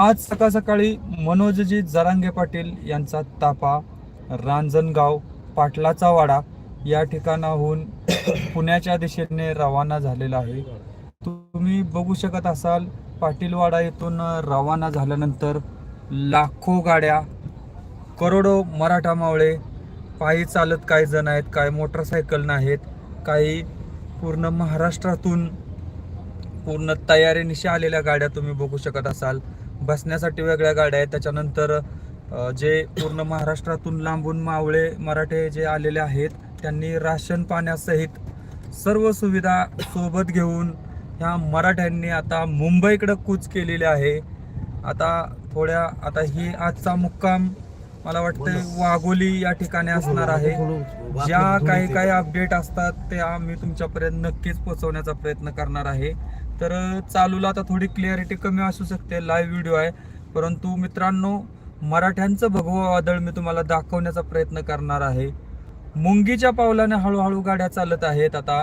आज सकाळ सकाळी मनोजजी जरांगे पाटील यांचा ताफा रांजणगाव पाटलाचा वाडा या ठिकाणाहून पुण्याच्या दिशेने रवाना झालेला आहे. तुम्ही बघू शकत असाल पाटीलवाडा येथून रवाना झाल्यानंतर लाखो गाड्या करोडो मराठा मावळे पायी चालत काही जण आहेत काही मोटरसायकल नाहीत काही पूर्ण महाराष्ट्रातून पूर्ण तयारीनिशी आलेल्या गाड्या तुम्ही बघू शकत असाल. बसण्यासाठी वेगळ्या गाड्या आहेत. त्याच्यानंतर जे पूर्ण महाराष्ट्रातून लांबून मावळे मराठे जे आलेले आहेत त्यांनी राशन पाण्यासहित सर्व सुविधा सोबत घेऊन ह्या मराठ्यांनी आता मुंबईकडे कूच केलेली आहे. आता थोड्या आता ही आजचा मुक्काम मला वाटतं वाघोली या ठिकाणी असणार आहे. ज्या काही काही अपडेट असतात त्या मी तुमच्यापर्यंत नक्कीच पोहोचवण्याचा प्रयत्न करणार आहे. तर चालूला आता थोडी क्लिअरिटी कमी असू शकते. लाईव्ह व्हिडिओ आहे. परंतु मित्रांनो मराठ्यांचं भगवं वादळ मी तुम्हाला दाखवण्याचा प्रयत्न करणार आहे. मुंगीच्या पावलाने हळूहळू गाड्या चालत आहेत. आता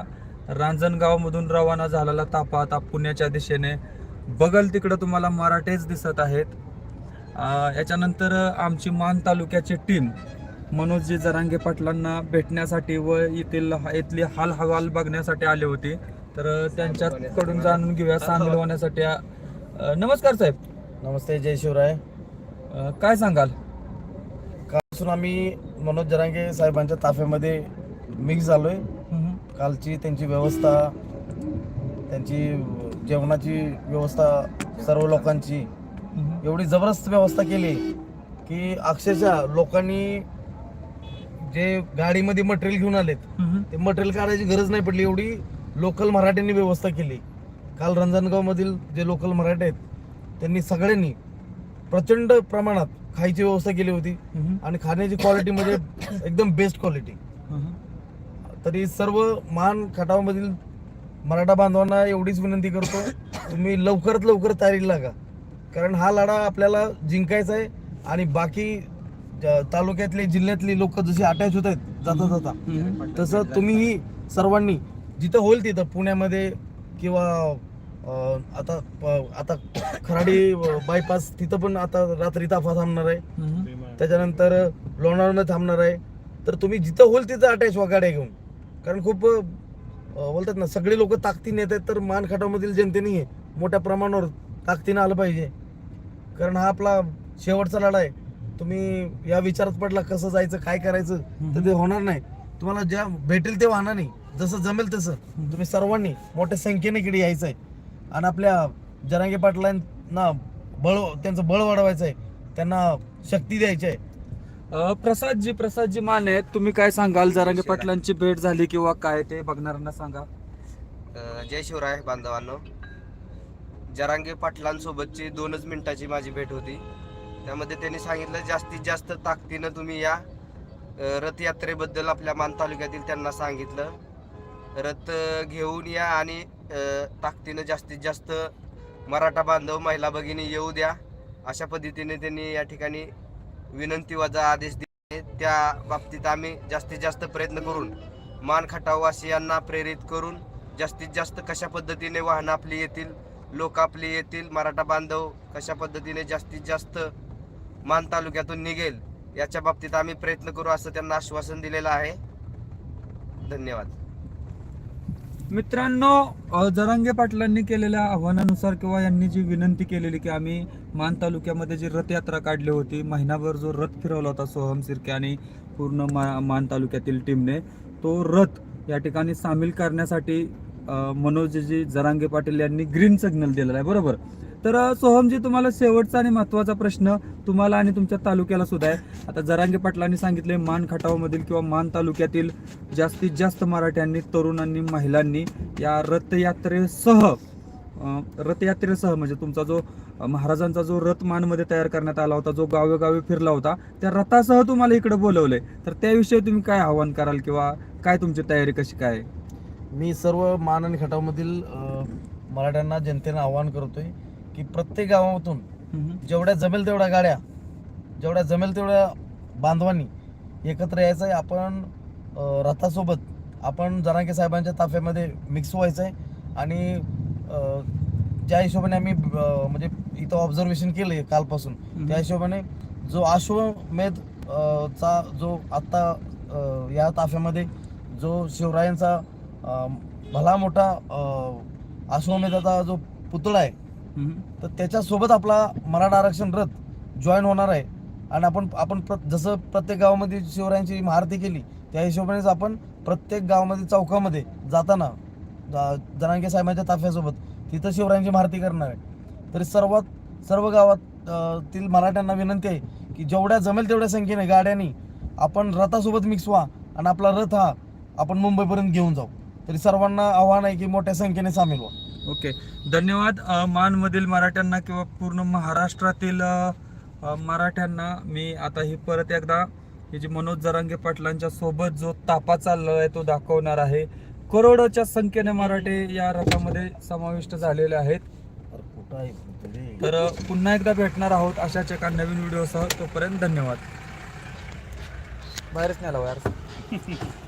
रांजणगावमधून रवाना झालेला तापा आता पुण्याच्या दिशेने. बगल तिकडं तुम्हाला मराठेच दिसत आहेत. याच्यानंतर आमची मान तालुक्याची टीम मनोजजी जरांगे पाटलांना भेटण्यासाठी व येथील इथली हालहवाल बघण्यासाठी आले होते. तर त्यांच्याकडून जाणून घेऊया सामील होण्यासाठी. अं, नमस्कार साहेब. नमस्ते जय शिवराय. अं, काय सांगाल? कालपासून आम्ही मनोज जरांगे साहेबांच्या ताफ्यामध्ये मिक्स झालोय. कालची त्यांची व्यवस्था त्यांची जेवणाची व्यवस्था सर्व लोकांची एवढी जबरदस्त व्यवस्था केली की अक्षरशः लोकांनी जे गाडीमध्ये मटेरियल घेऊन आलेत ते मटेरियल काढायची गरज नाही पडली एवढी. लोकल मराठ्यांनी व्यवस्था केली. काल रंजनगावमधील जे लोकल मराठे आहेत त्यांनी सगळ्यांनी प्रचंड प्रमाणात खायची व्यवस्था केली होती आणि खाण्याची क्वालिटी म्हणजे एकदम बेस्ट क्वालिटी तरी सर्व मान खटावमधील मराठा बांधवांना एवढीच विनंती करतो तुम्ही लवकरात लवकर तयारीला लागा. कारण हा लढा आपल्याला जिंकायचा आहे आणि बाकी तालुक्यातले जिल्ह्यातली लोक जशी अटॅच होत आहेत जाता जाता तसं तुम्हीही सर्वांनी जिथं होईल तिथं पुण्यामध्ये किंवा आता आता खराडी बायपास तिथं पण आता रात्री ताफा थांबणार आहे. त्याच्यानंतर लोणावळा थांबणार आहे. तर तुम्ही जिथं होईल तिथं अटॅच गाड्या घेऊन. कारण खूप बोलतात ना सगळे लोक ताकदीने येत आहेत तर मानखटावमधील जनतेने मोठ्या प्रमाणावर ताकदीनं आलं पाहिजे. कारण हा आपला शेवटचा लढा आहे. तुम्ही या विचारात पडला कसं जायचं काय करायचं तर ते होणार नाही. तुम्हाला ज्या भेटेल ते वाहणार नाही. जसं जमेल तसं. तुम्ही सर्वांनी मोठ्या संख्येने इकडे यायचं आहे आणि आपल्या जरांगे पाटलांना बळ त्यांचं बळ वाढवायचं आहे त्यांना शक्ती द्यायची आहे प्रसादजी प्रसादजी माने तुम्ही काय सांगाल? जरांगे पाटलांची भेट झाली किंवा काय ते बघणाऱ्यांना सांगा. अ, जय शिवराय बांधवांनो. जरांगे पाटलांसोबतची दोनच मिनिटाची माझी भेट होती. त्यामध्ये त्यांनी सांगितलं जास्तीत जास्त ताकदीनं तुम्ही या अ, रथयात्रेबद्दल आपल्या मान तालुक्यातील त्यांना सांगितलं. रथ घेऊन या आणि ताकदीनं जास्तीत जास्त मराठा बांधव महिला भगिनी येऊ द्या. अशा पद्धतीने त्यांनी या ठिकाणी विनंती वजा आदेश दिले. त्या बाबतीत आम्ही जास्तीत जास्त प्रयत्न करून मान खटाववासियांना प्रेरित करून जास्तीत जास्त कशा पद्धतीने वाहनं आपली येतील लोक आपली येतील मराठा बांधव कशा पद्धतीने जास्तीत जास्त मान तालुक्यातून निघेल याच्या बाबतीत आम्ही प्रयत्न करू असं त्यांना आश्वासन दिलेलं आहे. धन्यवाद. मित्रांनो जरांगे पाटलांनी केलेल्या आव्हानानुसार किंवा यांनी जी विनंती केलेली की आम्ही मान तालुक्यामध्ये जी रथयात्रा काढली होती महिनाभर जो रथ फिरवला होता सोहम सिरके आणि पूर्ण मा मान तालुक्यातील टीमने तो रथ या ठिकाणी सामील करण्यासाठी मनोजजी जरांगे पाटील यांनी ग्रीन सिग्नल दिलेला आहे. बरोबर? तर सोहमजी तुम्हाला शेवटचा आणि महत्त्वाचा प्रश्न तुम्हाला आणि तुमच्या तालुक्याला सुद्धा आहे. आता जरांगे पाटलांनी सांगितले मान खटावमधील किंवा मान तालुक्यातील जास्तीत जास्त मराठ्यांनी तरुणांनी महिलांनी या रथयात्रेसह रथयात्रेसह म्हणजे तुमचा जो महाराजांचा जो रथ मानमध्ये तयार करण्यात आला होता जो गावोगावी फिरला होता त्या रथासह तुम्हाला इकडे बोलवलंय. तर त्याविषयी तुम्ही काय आव्हान कराल किंवा काय तुमची तयारी कशी काय मी सर्व मान आणि खटावमधील मराठ्यांना जनतेनं आवाहन करतोय. की प्रत्येक गावातून जेवढ्या जमेल तेवढ्या गाड्या जेवढ्या जमेल तेवढ्या बांधवांनी एकत्र यायचं आहे आपण रथासोबत आपण जरांगे साहेबांच्या ताफ्यामध्ये मिक्स व्हायचं आहे आणि ज्या हिशोबाने आम्ही म्हणजे इथं ऑब्झर्वेशन केलंय कालपासून. त्या हिशोबाने जो अश्वमेध अं, चा जो आत्ता या ताफ्यामध्ये जो शिवरायांचा भला मोठा अं, अश्वमेधाचा जो पुतळा आहे. तर त्याच्यासोबत आपला मराठा आरक्षण रथ जॉईन होणार आहे. आणि आपण आपण प्र जसं प्रत्येक गावामध्ये शिवरायांची महारती केली त्या हिशोबानेच आपण प्रत्येक गावामध्ये चौकामध्ये जाताना जनांगे साहेबांच्या ताफ्यासोबत तिथं शिवरायांची महारती करणार आहे. तरी सर्वात सर्व गावात तील मराठ्यांना विनंती आहे की जेवढ्या जमेल तेवढ्या संख्येने गाड्यांनी आपण रथासोबत मिक्स व्हा आणि आपला रथ हा आपण मुंबईपर्यंत घेऊन जाऊ. तरी सर्वांना आव्हान आहे की मोठ्या संख्येने सामील व्हा. ओके. धन्यवाद. मानमधील मराठ्यांना किंवा पूर्ण महाराष्ट्रातील मराठ्यांना. मी आता ही परत एकदा ही जी मनोज जरांगे पाटलांच्या सोबत जो तापा चालला आहे तो दाखवणार आहे. करोडोच्या संख्येने मराठे या रथामध्ये समाविष्ट झालेले आहेत? तर? पुन्हा एकदा भेटणार आहोत अशाच एका नवीन व्हिडिओसह. तोपर्यंत धन्यवाद. बाहेरच नाही आला यार.